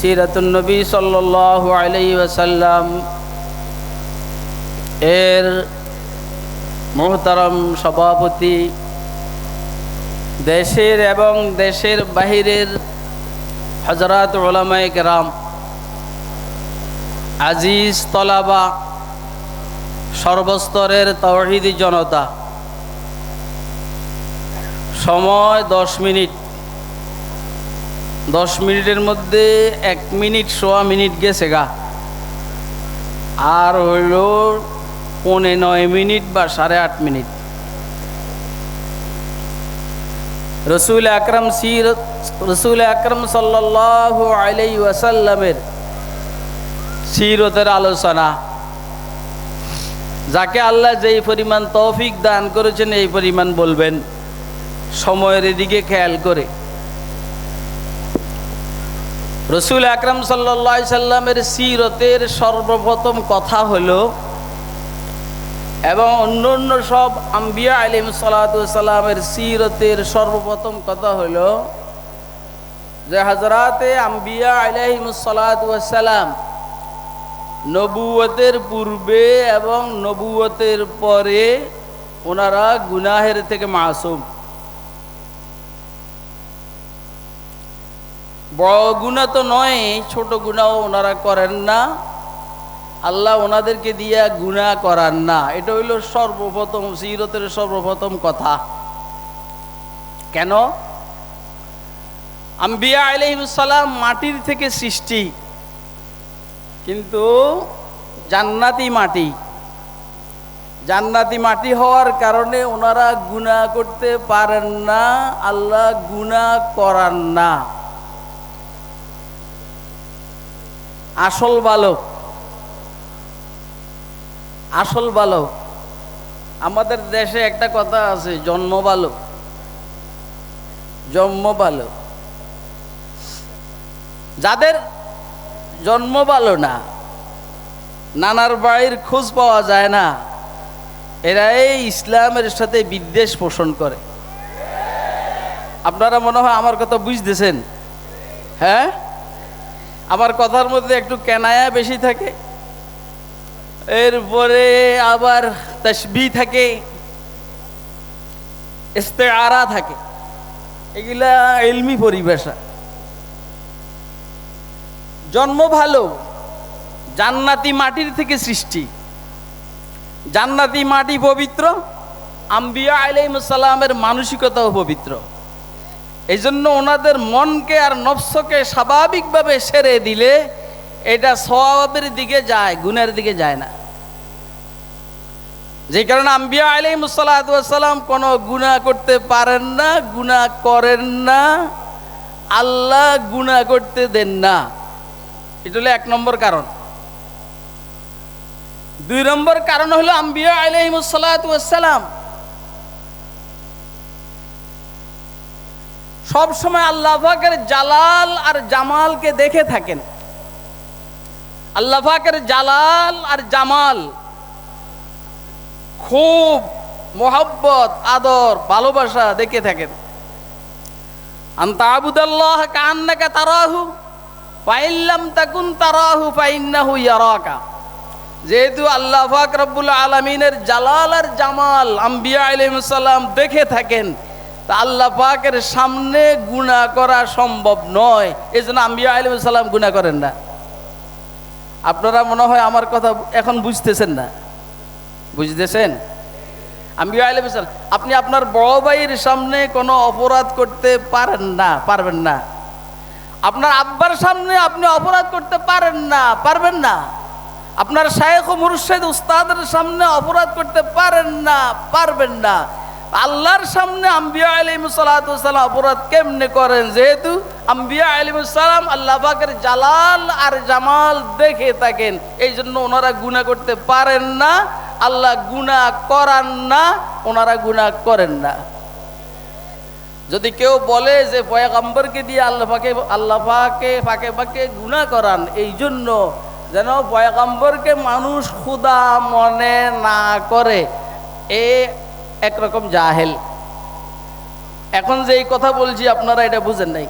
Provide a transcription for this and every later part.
সিরাতুন্নবী সাল্লাহ আলাই ওয়াসাল্লাম এর মোহতারম সভাপতি দেশের এবং দেশের বাহিরের হজরত ওলামায় কেরাম, আজিজ তলাবা, সর্বস্তরের তৌহিদি জনতা। সময় দশ মিনিট। দশ মিনিটের মধ্যে এক মিনিট, সোয়া মিনিট গেছে গা। আর হইল পৌনে নয় মিনিট বা সাড়ে আট মিনিট। রসুল আকরম সির, রসুল আকরম সাল্লাহ আলাই ওয়াসাল্লামের সিরতের আলোচনা। যাকে আল্লাহ যেই পরিমাণ তৌফিক দান করেছেন, এই পরিমাণ বলবেন। সময়ের এদিকে খেয়াল করে। রসুল আকরম সাল্লা সাল্লামের সিরতের সর্বপ্রথম কথা হলো, এবং অন্য অন্য সব আম্বিয়া আলিম সালাতামের সিরতের সর্বপ্রথম কথা হলো যে হাজরাতে আম্বিয়া আলহিম সালাতাম নবুয়তের পূর্বে এবং নবুয়তের পরে ওনারা গুনাহের থেকে মাসুম। বড় গুণা তো নয়, ছোট গুণাও ওনারা করেন না। আল্লাহ ওনাদেরকে দিয়া গুণা করার না। এটা হইল সর্বপ্রথম, সিরতের সর্বপ্রথম কথা। কেন? আম্বিয়া আলহিমসালাম মাটির থেকে সৃষ্টি, কিন্তু জান্নাতি মাটি। জান্নাতি মাটি হওয়ার কারণে ওনারা গুণা করতে পারেন না, আল্লাহ গুণা করার না। আসল বালক। আসল বালক। আমাদের দেশে একটা কথা আছে, জন্ম বালক। জন্ম বালক। যাদের জন্ম ভালো না, নানার বাড়ির খোঁজ পাওয়া যায় না, এরা এই ইসলামের সাথে বিদ্বেষ পোষণ করে। আপনারা মনে হয় আমার কথা বুঝতেছেন? হ্যাঁ? আমার কথার মধ্যে একটু কেনায়া বেশি থাকে। এরপরে আবার তসবি থাকে, ইস্তেআরা থাকে। এগুলা এলমি পরিবেশা জন্ম ভালো, জান্নাতি মাটির থেকে সৃষ্টি। জান্নাতি মাটি পবিত্র, আম্বিয়া আলাইসাল্লামের মানসিকতাও পবিত্র। এই জন্য ওনাদের মনকে আর নফসকে স্বাভাবিকভাবে সেরে দিলে এটা স্বভাবের দিকে যায়, গুণের দিকে যায় না। যে কারণে আম্বিয়া আলাইসাল্লাম কোনো গুণা করতে পারেন না গুণা করেন না, আল্লাহ গুণা করতে দেন না। এটা হলো এক নম্বর কারণ। দুই নম্বর কারণ হলো আম্বিয়া আলহিমসালাম সব সময় আল্লাহ পাকের জালাল আর জামালকে দেখে থাকেন। আল্লাহ পাকের জালাল আর জামাল খুব মোহব্বত, আদর, ভালোবাসা দেখে থাকেন। আন্তা আবুদাল্লাহ কান্নাকা তারাহু, ফাইল্লাম তাকুন তারাহু ফাইন্নাহু ইয়ারাকা। যেহেতু আল্লাহ পাক রব্বুল আলমিনের জালাল আর জামাল আম্বিয়া আলাইহিসসালাম দেখে থাকেন তা আল্লাহ পাকের সামনে গুণা করা সম্ভব নয়। এই জন্য আম্বিয়া আলাইহিসসালাম গুণা করেন না। আপনারা মনে হয় আমার কথা এখন বুঝতেছেন না। বুঝতেছেন? আম্বিয়া আলাইহিসসালাম আপনি আপনার বড় ভাইয়ের সামনে কোনো অপরাধ করতে পারেন না, পারবেন না। আপনার আব্বার সামনে আপনি অপরাধ করতে পারেন না, পারবেন না। আপনার শায়েখ মুর্শেদ উস্তাদের সামনে অপরাধ করতে পারেন না, পারবেন না। আল্লাহর সামনে আম্বিয়া আলিম সালাম অপরাধ কেমনে করেন? যেহেতু আম্বিয়া আলিম সালাম আল্লাহ পাকের জালাল আর জামাল দেখে থাকেন এই জন্য ওনারা গুণা করতে পারেন না, আল্লাহ গুণা করান না, ওনারা গুণা করেন না। যদি কেউ বলে যে পয়াগম্বরকে দিয়ে আল্লাহ পাকে আল্লাহ পাকে ফাঁকে ফাঁকে গুণা করান এই জন্য যেন পয়াগম্বরকে মানুষ খুদা মনে না করে। এ একরকম জাহেল। এখন যে এই কথা বলছি, আপনারা এটা বুঝেন নাই।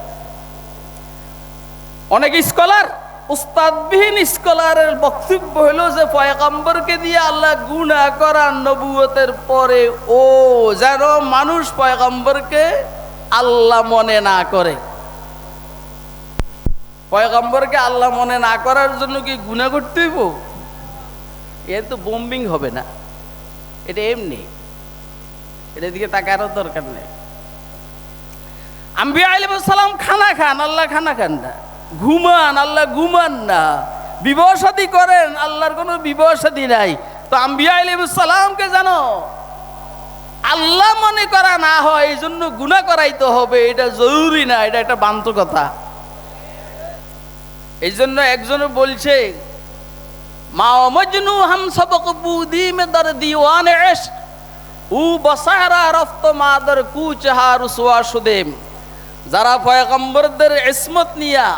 অনেক স্কলার, উস্তাদবিহীন স্কলারের বক্তব্য হলো যে, পয়গম্বরকে দিয়ে আল্লাহ গুণা করা নবুয়তের পরে ও যেন মানুষ পয়গম্বরকে আল্লাহ মনে না করে। পয়গম্বরকে আল্লাহ মনে না করার জন্য কি গুণা করতে হইব? এর তো বোম্বিং হবে না। এটা এমনি। এটা দিকে তাকারও দরকার নেই। আম্বিয়া সালাম খানা খান, আল্লাহ খানা খান না। ঘুমান, আল্লাহ ঘুমান না। বিবাহ শাদী করেন, আল্লাহর কোনো বিবাহ শাদী নাই। তো আম্বিয়া সালামকে জানো, আল্লাহ মনে করা না হয় এই জন্য গুণা করাইতে হবে। এটা জরুরি না, এটা একটা বান্ত কথা এই জন্য একজনে বলছে, মা মজনু হাম সবক বুদি মে দর দিওয়ান উ বসারা রফত মাদর কুচহা রুসওয়া সুদেম যারা পয়গম্বরদের ইসমত নিয়া,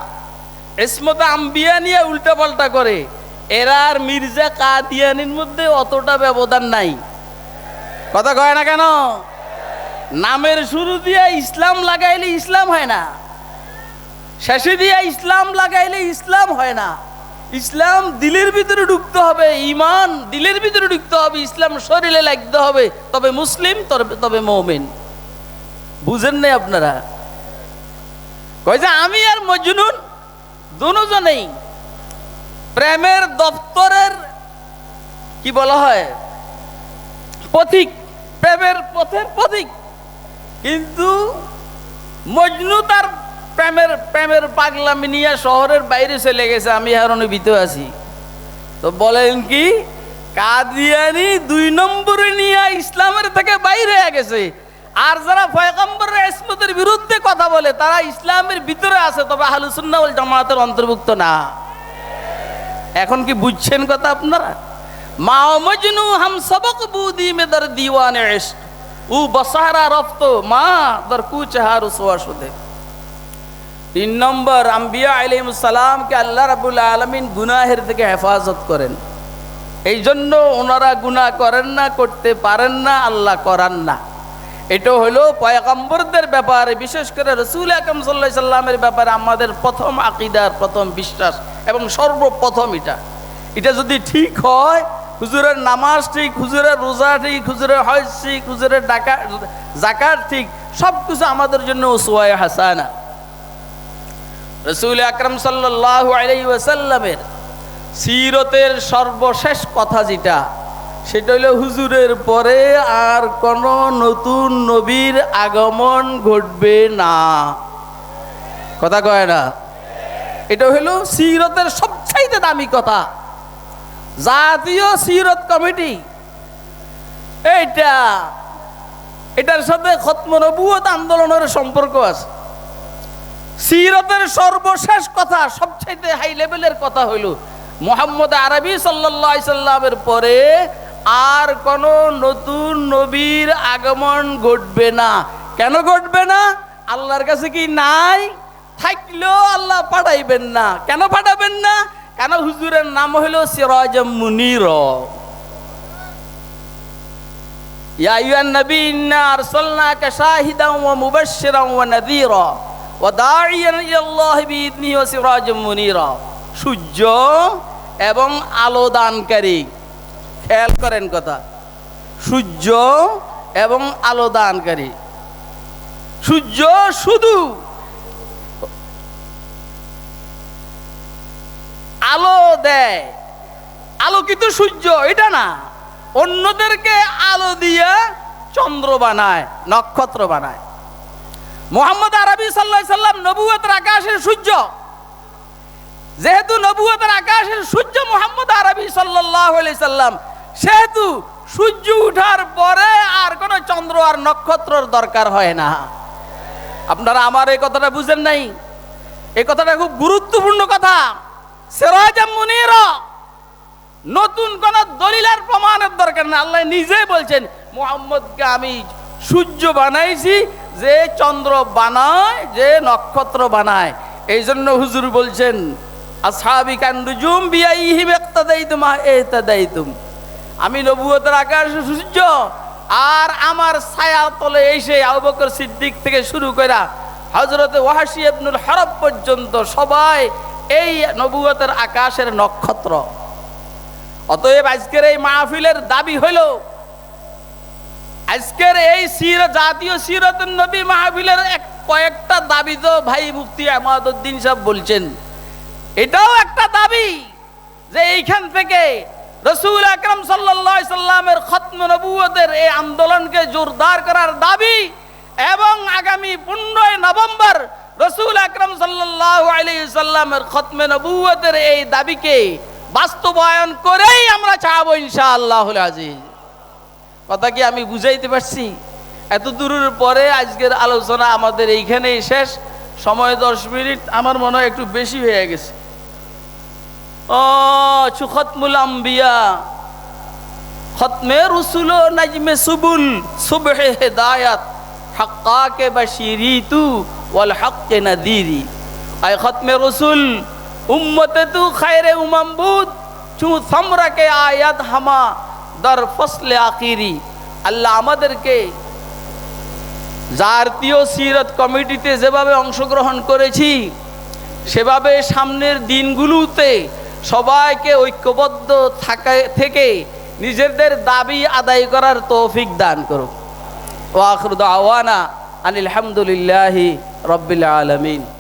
ইসমত আম্বিয়া নিয়ে উল্টা পাল্টা করে, এরা আর মির্জা কাদিয়ানির মধ্যে অতটা ব্যবধান নাই। কথা কয় না কেন? নামের শুরু দিয়ে ইসলাম লাগাইলে ইসলাম হয় না। শেষে দিয়ে ইসলাম লাগাইলে ইসলাম হয় না। ইসলাম দিলের ভিতরে ঢুকতে হবে ইমান দিলের ভিতরে ঢুকতে হবে, ইসলাম শরীরে লাগতে হবে, তবে মুসলিম তবে মৌমিন। বুঝেন নাই আপনারা? কয় যে আমি আর মজনুন দুজনেই প্রেমের দপ্তরের, কি বলা হয়, পথিক, প্রেমের পথের পথিক। কিন্তু মজনু তার প্রেমের প্রেমের পাগলামি নিয়ে শহরের বাইরে চলে গেছে, আমি হারণে ভিতরে আছি। তো বলেন কি, কাদিয়ানি দুই নম্বরে নিয়ে ইসলামের থেকে বাইরে গেছে। আর যারা পয়গম্বর ইসমতের বিরুদ্ধে কথা বলে, তারা ইসলামের ভিতরে আছে, তবে আহলুসুন্না ওয়াল জামাতের অন্তর্ভুক্ত না। এখন কি বুঝছেন কথা আপনারা? মা মজনু হাম সবক বুদি মে দর দিওয়ানে উ বসারা রফত, মা দর কুচহার উসওয়া সুদে তিন নম্বর, আম্বিয়া আলাইহিম সালামকে আল্লাহ রাবুল আলমিন গুনাহের থেকে হেফাজত করেন। এই জন্য ওনারা গুনাহ করেন না, করতে পারেন না, আল্লাহ করান না। এটা হলো পয়গম্বরদের ব্যাপারে, বিশেষ করে রসুল আকরম সাল্লাহ সাল্লামের ব্যাপারে আমাদের প্রথম আকিদার প্রথম বিশ্বাস এবং সর্বপ্রথম এটা। এটা যদি ঠিক হয়, হুজুরের নামাজ ঠিক, হুজুরের রোজা ঠিক, হুজুরের হজ ঠিক, হুজুরের ডাকা জাকাত ঠিক সব কিছু আমাদের জন্য ওসোয়ায় হাসানা। রসুল আকরম ওয়াসাল্লামের সিরতের সর্বশেষ কথা যেটা, সেটা হলো হুজুরের পরে আর কোন নতুন নবীর আগমন ঘটবে না। কথা কয় না? এটা হলো সিরতের সবচাইতে দামি কথা। জাতীয় সিরত কমিটি। এইটা, এটার সাথে খতম নবুয়ত আন্দোলনের সম্পর্ক আছে। সিরতের সর্বশেষ কথা, সবচাইতে হাই লেভেলের কথা হইল, মোহাম্মদ আরবি সাল্লাহ সাল্লামের পরে আর কোন নতুন নবীর আগমন ঘটবে না। কেন ঘটবে না? আল্লাহর কাছে কি নাই? থাকলেও আল্লাহ পাঠাইবেন না। কেন পাঠাবেন না? কেন হুজুরের নাম হইল সিরাজ মুনির। ইয়া আইয়ুহান নবী, ইন্না আরসালনাকা শাহিদান ওয়া মুবাশশিরান ওয়া নাযীরা সূর্য এবং আলো দানকারী। খেয়াল করেন কথা। সূর্য এবং আলো দানকারী। সূর্য শুধু আলো দেয়। আলোকিত সূর্য, এটা না। অন্যদেরকে আলো দিয়ে চন্দ্র বানায়, নক্ষত্র বানায়। মোহাম্মদ আরবি সাল্লাহ সাল্লাম নবুয়তের আকাশের সূর্য। যেহেতু নবুয়তের আকাশের সূর্য মোহাম্মদ আরবি সাল্লাহ সাল্লাম, সেহেতু সূর্য উঠার পরে আর কোনো চন্দ্র আর নক্ষত্রর দরকার হয় না। আপনারা আমার এই কথাটা বুঝেন নাই? এই কথাটা খুব গুরুত্বপূর্ণ কথা। মুনির, নতুন কোন দলিলার প্রমাণের দরকার না। আল্লাহ নিজে বলছেন, মোহাম্মদকে আমি সূর্য বানাইছি যে চন্দ্র বানায়, যে নক্ষত্র বানায়। এই জন্য হুজুর বলছেন আমি নবুয়তের আকাশ সূর্য, আর আমার ছায়া তলে এসে আবু বকর সিদ্দিক থেকে শুরু করা হজরত ওয়াহাসি ইবনুল হরব পর্যন্ত সবাই এই নবুয়তের আকাশের নক্ষত্র। অতএব আজকের এই মাহফিলের দাবি হইল আজকের এই সির, জাতীয় সিরতুন নবী মাহফিলের এক কয়েকটা দাবি তো ভাই মুফতি আহমদুদ্দিন সাহেব বলছেন। এটাও একটা দাবি যে এইখান থেকে রসুল আকরম সাল্লাহ সাল্লামের খত্ম নবুয়তের এই আন্দোলনকে জোরদার করার দাবি এবং আগামী পনেরোই নভেম্বর রসুল আকরম সাল্লাহ আলী সাল্লামের খতমে নবুয়তের এই দাবিকে বাস্তবায়ন করেই আমরা চাবো ইনশাআল্লাহ আজিজ। কথা কি আমি বুঝাইতে পারছি? এত দূরের পরে আজকের আলোচনা আমাদের এইখানেই শেষ। সময় দশ মিনিট, আমার মনে হয় একটু বেশি হয়ে গেছে। ও, সুখতমুল আম্বিয়া। খতমে রসুল নাজমে সুবুল সুবহে হেদায়াত। হাক্কাকে বাশিরিতু ওয়াল হাক্কে নাদিরি। আয় খতমে রসুল, উম্মতে তু খায়রে উমামবুদ চু সামরাকে আয়াত হামা। দর ফসলে আখিরি। আল্লাহ আমাদেরকে জাতীয় সিরত কমিটিতে যেভাবে অংশগ্রহণ করেছি, সেভাবে সামনের দিনগুলোতে সবাইকে ঐক্যবদ্ধ থাকা, থেকে নিজেদের দাবি আদায় করার তৌফিক দান করুক। ওয়াখরুদ আওয়ানা আনিল হামদুলিল্লাহি আলমিন।